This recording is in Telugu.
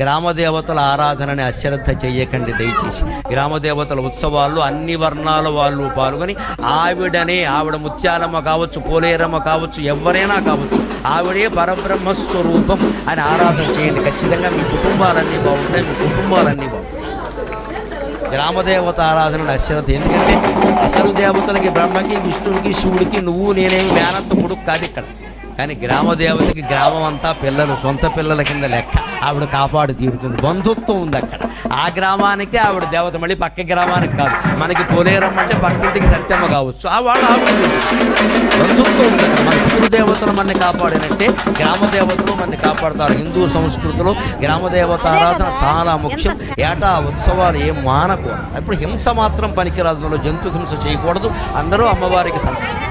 గ్రామదేవతల ఆరాధనని అశ్రద్ధ చేయకండి దయచేసి. గ్రామదేవతల ఉత్సవాల్లో అన్ని వర్ణాల వాళ్ళు పాల్గొని ఆవిడనే ఆవిడ ముత్యాలమ్మ కావచ్చు పోలేరమ్మ కావచ్చు ఎవరైనా కావచ్చు ఆవిడే పరబ్రహ్మ స్వరూపం అని ఆరాధన చేయండి. ఖచ్చితంగా మీ కుటుంబాలన్నీ బాగుంటాయి మీ కుటుంబాలన్నీ బాగుంటాయి. గ్రామదేవత ఆరాధన అశ్రద్ధ ఎందుకంటే అసలు దేవతలకి బ్రహ్మకి విష్ణువుకి శివుడికి నువ్వు నేనేమి మేనత్త కొడుకు కాదు ఇక్కడ. కానీ గ్రామదేవతకి గ్రామం అంతా పిల్లలు సొంత పిల్లల కింద లెక్క. ఆవిడ కాపాడు తీరుతుంది బంధుత్వం ఉంది అక్కడ. ఆ గ్రామానికి ఆవిడ దేవత. మళ్ళీ పక్క గ్రామానికి కాదు. మనకి పోలేరం అంటే పక్కింటికి సత్యమ్మ కావచ్చు. ఆ వాళ్ళు ఆవిడ. బంధుత్వం ఉంది అక్కడ. మన పితృదేవతలు మనని కాపాడినట్టే గ్రామ దేవతలు మనని కాపాడుతారు. హిందూ సంస్కృతిలో గ్రామ దేవత ఆరాధన చాలా ముఖ్యం. ఏటా ఉత్సవాలు ఏం మానకూడదు. ఇప్పుడు హింస మాత్రం పనికిరాదు. జంతు హింస చేయకూడదు. అందరూ అమ్మవారికి సమర్పణ